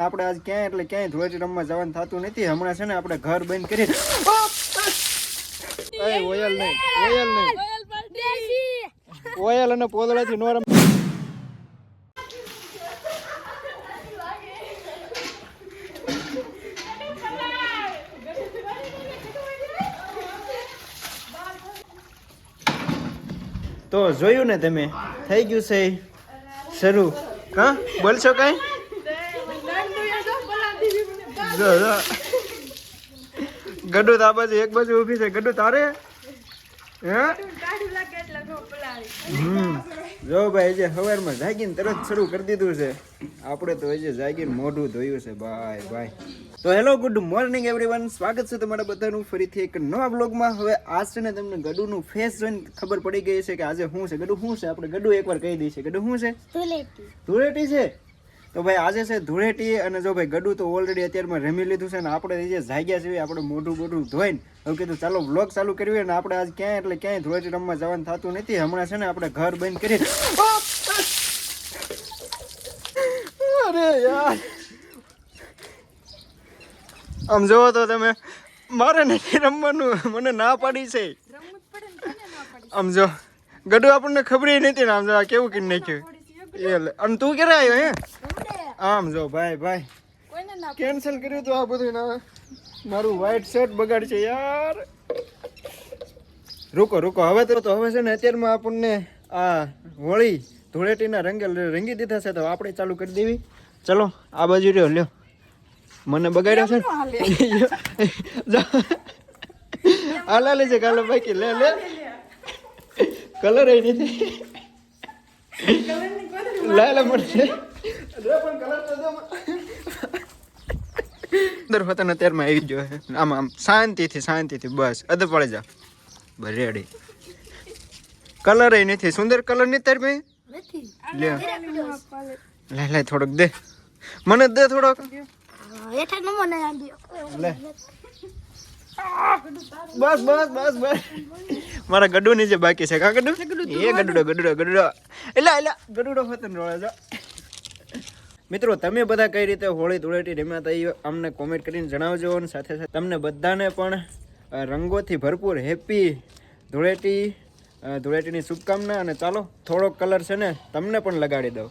આપણે આજ ક્યાંય એટલે ક્યાંય ધૂળેટી રમવા જવાનું થતું નથી. હમણાં છે ને આપણે ઘર બંધ કરી ઓય ઓયલ નહીં ઓયલ નહીં. ઓયલ અને પોદળાથી નો રમ તો જોયું ને તમે? થઈ ગયું છે. શરૂ. હા? બોલશો કઈ? જો જો. ગડુ તો બાજુ એક બાજુ ઊભી છે. ગડુ તારે? હે? જો ભાઈ જે સવારમાં જાગીને તરત શરૂ કરી દીધું છે. આપણે તો હજી જાગીને મોઢું ધોયું છે. ભાઈ ભાઈ. તો હેલો ગુડ મોર્નિંગ એવરીવન સ્વાગત છે તમારા બધાનું ફરીથી એક નવા બ્લોગમાં હવે આજ છે ને તમને ગડુનું ફેસ જોઈને ખબર પડી ગઈ છે કે આજે શું છે. ગડુ શું છે? આપણે ગડુ એકવાર કહી દઈએ ગડુ શું છે? ધૂળેટી છે? તો ભાઈ આજે છે ધૂળેટી અને જો ભાઈ ગડું તો ઓલરેડી અત્યારમાં રમી લીધું છે ને આપણે જે જાગ્યા છીએ આપણે મોઢું મોઢું ધોઈને હવે કીધું ચાલો વ્લોગ ચાલુ કરીએ અને આપણે આજ ક્યાંય એટલે ક્યાંય ધૂળેટી રમવા જવાનું થતું નથી. હમણાં છે ને આપણે ઘર બંધ કરી અરે યાર. આમ જોવો તો તમે મારે નથી રમવાનું મને ના પાડી છે. આમ જો ગડુ આપણને ખબર નથી ને આમ જો કેવું કરી નાખ્યું. એ લે. અને તું ક્યારે આવ્યો હે? આમ જો ભાઈ ભાઈ. કેન્સલ કર્યું તો આ બધું ના. મારું વ્હાઈટ શર્ટ બગાડશે યાર. રૂકો રૂકો. હવે તો હવે છે ને અત્યારમાં આપણને આ હોળી ધૂળેટીના રંગે રંગી દીધા છે તો આપણે ચાલુ કરી દેવી. ચલો આ બાજુ રહ્યો લ્યો. મને બગાડ્યો છે આ લે છે કાલે બાકી. લે લે. કલર એ નથી. લે લે મળશે પણ કલર તો અંદર હોતા અત્યારમાં આવી ગયો છે. આમ આમ શાંતિથી શાંતિથી બસ. અધ પડી જા. બસ રેડી કલર એ નથી. સુંદર કલર નહીં તાર ભાઈ લે. લે લે થોડોક દે. મને દે થોડોક. લે. બસ બસ બસ બસ. મારા ગડુ ની જે બાકી છે. કા ગડુ? એ ગડુડો ગડુડો ગડુડો. એલા એલા ગડુડો હોતન રોળે જો. મિત્રો તમે બધા કઈ રીતે હોળી ધૂળેટી રમ્યા હતા અમને કોમેન્ટ કરીને જણાવજો અને સાથે સાથે તમને બધાને પણ રંગોથી ભરપૂર હેપી ધૂળેટી ધૂળેટીની શુભકામના અને ચાલો થોડોક કલર છે ને તમને પણ લગાડી દઉં.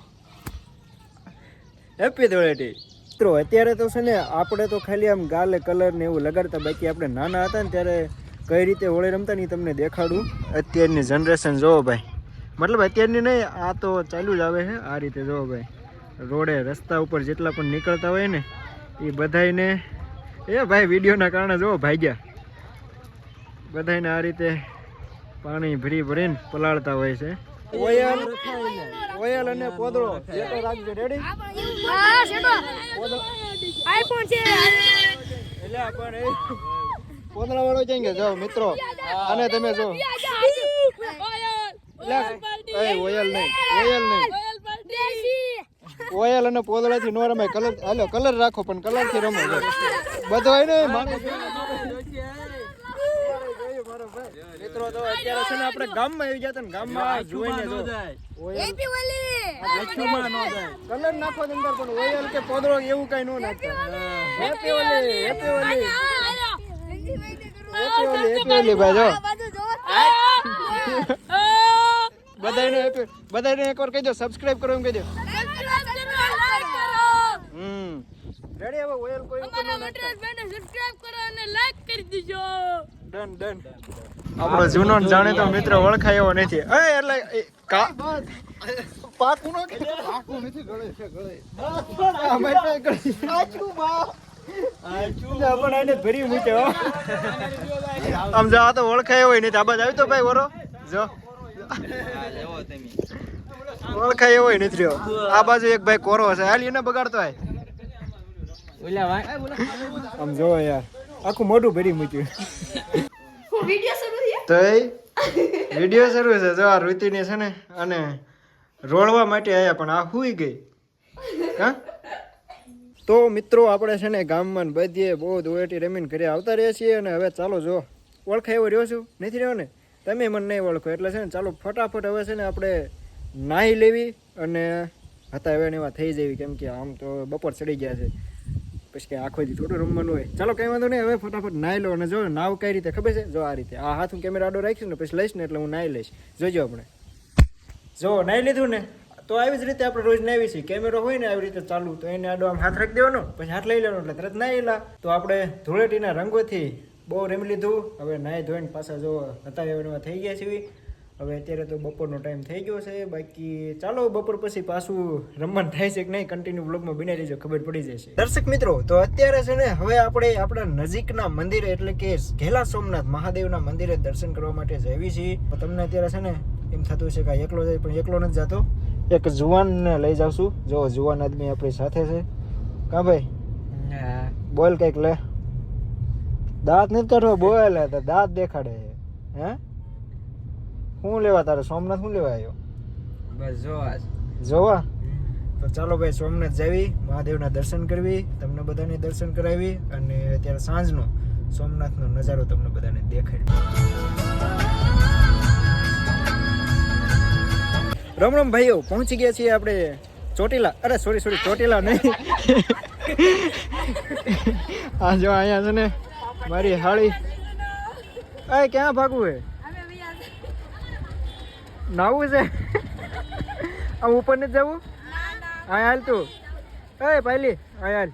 હેપી ધૂળેટી. મિત્રો, અત્યારે તો છે ને આપણે તો ખાલી આમ ગાલે કલર ને એવું લગાડતા બાકી આપણે નાના હતા ને ત્યારે કઈ રીતે હોળી રમતા ને તમને દેખાડું. અત્યારની જનરેશન જોવો ભાઈ. મતલબ અત્યારની નહીં, આ તો ચાલુ જ આવે છે. આ રીતે જોવો ભાઈ. રોડે, રસ્તા ઉપર જેટલા પણ નીકળતા હોય ને, એ બધાયને એ ભાઈ, વિડીયોના કારણે જોવો, ભાગ્યા. બધાયને આ રીતે પાણી ભરી ભરીને પલાળતા હોય છે. ઓયલ ઓયલ અને પોદળો જેટલો રાખજો. રેડી આઈફોન છે. એટલે આપણે એ પોદળા વાળો જઈને જાઓ મિત્રો. અને તમે જો. ઓયલ નહીં. ઓયલ નહીં. ઓયલ અને પોદળાથી નો રમાય. કલર હાલો કલર રાખો પણ કલરથી રમો. બધો હોય ને મારે મિત્રો તો અત્યારે છે ને આપણે ગામમાં આવી ગયા હતા ને ગામમાં જોઈને જો. કલર નાખો અંદર પણ ઓયલ કે પોદરો એવું કઈ નો નાખો હેપી ઓલી. હેપી ઓલી. હેપી ઓલી હેપી ઓલી ભાઈ જો. બધાને હેપી બધાને એકવાર કહી દો સબસ્ક્રાઇબ કરો એમ કહી દો હમ. રેડી હવે ઓયલ કોઈ ઉપર ન નાખતા. ડન ડન આપણો જૂનો જાણે જાણીતો મિત્ર ઓળખાય એવો નથી. એ એટલે કા? પાકું નો કે? પાકું નથી ગળે છે ગળે. અમે તો ગળે આચું બા આચું પણ આને ભરી મૂક્યો આમ જા તો ઓળખાય હોય નથી. આ બાજ આવી તો ભાઈ વરો જો. ઓળખાય એવો નથી રહ્યો. આ બાજુ એક ભાઈ કોરો છે. હાલ એને બગાડતો હોય આમ જો યાર. આખું મોઢું ભરી મૂક્યું. તો એ વિડિયો શરૂ છે. જો આ ઋતિને છે ને, અને રોળવા માટે આવ્યા પણ આ હુઈ ગઈ. હા? તો મિત્રો, આપણે છે ને ગામમાં બધીએ બહુ ધૂળેટી રમીને ઘરે આવતા રહીએ છીએ અને હવે ચાલો જો ઓળખાય એવો રહ્યો છું. નથી રહ્યો ને? તમે મને નહીં ઓળખો, એટલે છે ને ચાલો ફટાફટ હવે છે ને આપણે નાહી લેવી અને હતા એવા એવા થઈ જવી, કેમ કે આમ તો બપોર ચડી ગયા છે. પછી કે આખો દી થોડું રમવાનું હોય. ચાલો, કઈ વાંધો નહીં. હવે ફટાફટ નાહી લો અને જો, નાવ કઈ રીતે ખબર છે? જો આ રીતે. આ હાથ હું કેમેરા આડો રાખીશ ને, પછી લઈશ ને એટલે હું નાહી લઈશ. જોજો આપણે. જો, નાહી લીધું ને, તો આવી જ રીતે આપણે રોજ નાહી છીએ કેમેરો હોય ને, આવી રીતે ચાલુ, તો એને આડો આમ હાથ રાખી દેવાનો, પછી હાથ લઈ લેવાનો એટલે તરત નાહી લા. તો આપણે ધૂળેટીના રંગોથી બહુ રમી લીધું. હવે નાહી ધોઈને પાછા જો હતા એવા થઈ ગયા છીએ. હવે અત્યારે તો બપોરનો ટાઈમ થઈ ગયો છે બાકી ચાલો બપોર પછી પાછું રમવાનું થાય છે કે નહીં કન્ટિન્યુ બ્લોગમાં બની રહેજો ખબર પડી જશે. દર્શક મિત્રો તો અત્યારે છે ને હવે આપણે આપણા નજીકના મંદિરે એટલે કે ઘેલા સોમનાથ મહાદેવના મંદિરે દર્શન કરવા માટે જઈએ છીએ. તમને અત્યારે છે ને એમ થતું છે કે એકલો જાય પણ એકલો નથી જતો. એક જુવાનને લઈ જાવશું. જો જુવાન આદમી આપણી સાથે છે. કા ભાઈ? બોલ કંઈક લે. દાંત નથી કાઢવા બોલ તો દાંત દેખાડે હે? શું લેવા? તારે સોમનાથ શું લેવા આવ્યો? બસ જોવા? જોવા તો ચાલો ભાઈ સોમનાથ જાવી મહાદેવના દર્શન કરવી તમને બધાને દર્શન કરાવી અને અત્યારે સાંજનો સોમનાથનો નજારો તમને બધાને દેખાય રમ રમ ભાઈઓ પહોંચી ગયા છીએ આપણે ચોટીલા. અરે સોરી સોરી ચોટીલા નહીં. આ જો અહીંયા છે ને મારી હાળી. એ ક્યાં ભાગવું હે? નાવું છે? આ ઉપર ને જવું હા હાલ તું. એ પહેલી હા હાલ.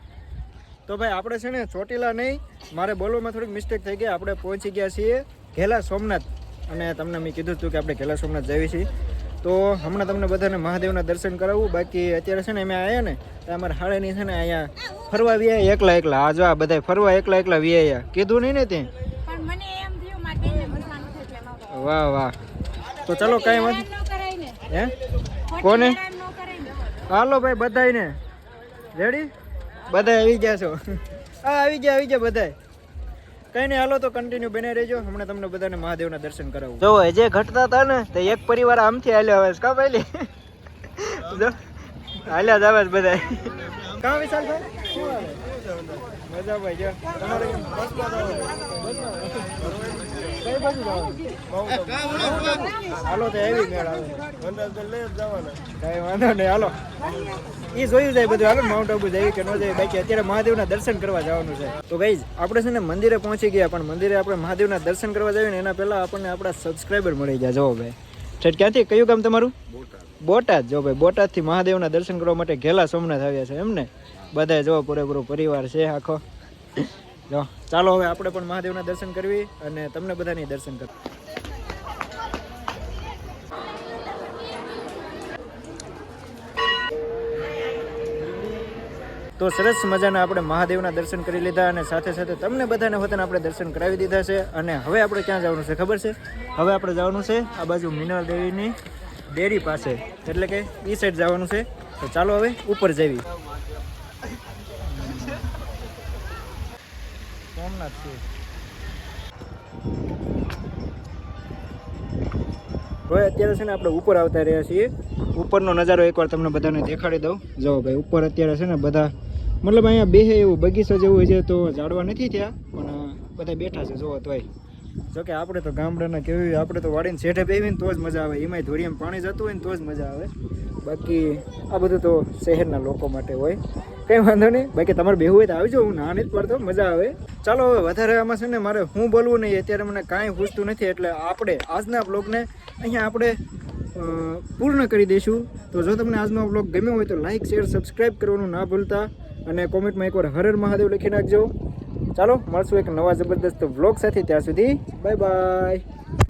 તો ભાઈ આપણે છે ને ચોટીલા નહીં મારે બોલવામાં થોડીક મિસ્ટેક થઈ ગઈ. આપણે પહોંચી ગયા છીએ ઘેલા સોમનાથ. અને તમને મેં કીધું હતું કે આપણે ઘેલા સોમનાથ જઈએ છીએ તો હમણાં તમને બધાને મહાદેવના દર્શન કરાવવું બાકી અત્યારે છે ને અમે આવ્યા ને તો અમારા હાળેની છે ને અહીંયા ફરવા વ્યાય એકલા એકલા. આ જો આ બધા ફરવા એકલા એકલા વ્યાયા. કીધું નહીં ને તે? પણ મને એમ થયું મારે બેનને મજા નથી એટલે ન કરાય. વાહ વાહ. તો ચલો કઈ વાંધો હેરાન ન કરાય ને. હે? કોને? હેરાન ન કરાય ને. હાલો ભાઈ બધાયને. રેડી બધા આવી ગયા છો. હા આવી ગયા આવી ગયા બધાય. કઈ નહીં હાલો તો કન્ટિન્યુ બને રહેજો. હમણાં તમને બધાને મહાદેવના દર્શન કરાવું. જો જે ઘટતા હતા ને તે એક પરિવાર આમથી હાલ્યો આવે કા પહેલી જો હાલ્યા જ આવે બધા કા વિશાલ ભાઈ? મજા ભાઈ જો. કેમ? કઈ બાજુ જવાનું? હાલો તો એવી મેળ આવે. કઈ વાંધો નહીં હાલો. એ જોયું જાય બધું હાલો માઉન્ટ આબુ જાય કે ન જાય બાકી અત્યારે મહાદેવના દર્શન કરવા જવાનું છે. તો ગઈ આપણે છે ને મંદિરે પહોંચી ગયા પણ મંદિરે આપણે મહાદેવના દર્શન કરવા જઈએ ને એના પહેલાં આપણને આપણા સબસ્ક્રાઈબર મળી ગયા જો ભાઈ. ઠેઠ ક્યાંથી? કયું ગામ તમારું? બોટાદ. જો ભાઈ બોટાદથી મહાદેવના દર્શન કરવા માટે ઘેલા સોમનાથ આવ્યા છે એમને બધાય જો પૂરેપૂરો પરિવાર છે આખો. જો ચાલો હવે આપણે પણ મહાદેવના દર્શન કરવી અને તમને બધાની દર્શન કર તો સરસ મજાના આપણે મહાદેવના દર્શન કરી લીધા અને સાથે સાથે તમને બધાને હોતાને આપણે દર્શન કરાવી દીધા છે અને હવે આપણે ક્યાં જવાનું છે ખબર છે? હવે આપણે જવાનું છે આ બાજુ મિનલ દેવીની ડેરી પાસે. એટલે કે એ સાઈડ જવાનું છે. તો ચાલો હવે ઉપર જઈએ. સોમનાથ હવે અત્યારે છે ને આપણે ઉપર આવતા રહ્યા છીએ. ઉપરનો નજારો એકવાર તમને બધાને દેખાડી દઉં. જો ભાઈ, ઉપર અત્યારે છે ને બધા, મતલબ અહીંયા બેહે એવું, બગીચો જેવું છે તો ઝાડવા નથી ત્યાં, પણ બધા બેઠા છે, જોવો તોય જો કે આપણે તો ગામડાના કેવી આપણે તો વાડીને શેઠે બેહીને તો જ મજા આવે. એમાંય ધોળીમાં પાણી જતું હોય ને તો જ મજા આવે. બાકી આ બધું તો શહેરના લોકો માટે હોય. કંઈ વાંધો નહીં. બાકી તમારે બેહવું હોય તો આવજો, હું ના નથી પડતો. મજા આવે. ચાલો હવે વધારે આમાં છે ને મારે હું બોલવું નહીં, અત્યારે મને કાંઈ પૂછતું નથી, એટલે આપણે આજના બ્લોગને અહીંયા આપણે પૂર્ણ કરી દઈશું. તો જો તમને આજનો બ્લોગ ગમ્યો હોય તો લાઇક શેર સબસ્ક્રાઈબ કરવાનું ના ભૂલતા અને કોમેન્ટમાં એકવાર હર હર મહાદેવ લખી નાખજો. ચાલો, મળશું એક નવા જબરદસ્ત બ્લોગ સાથે ત્યાં સુધી. Bye bye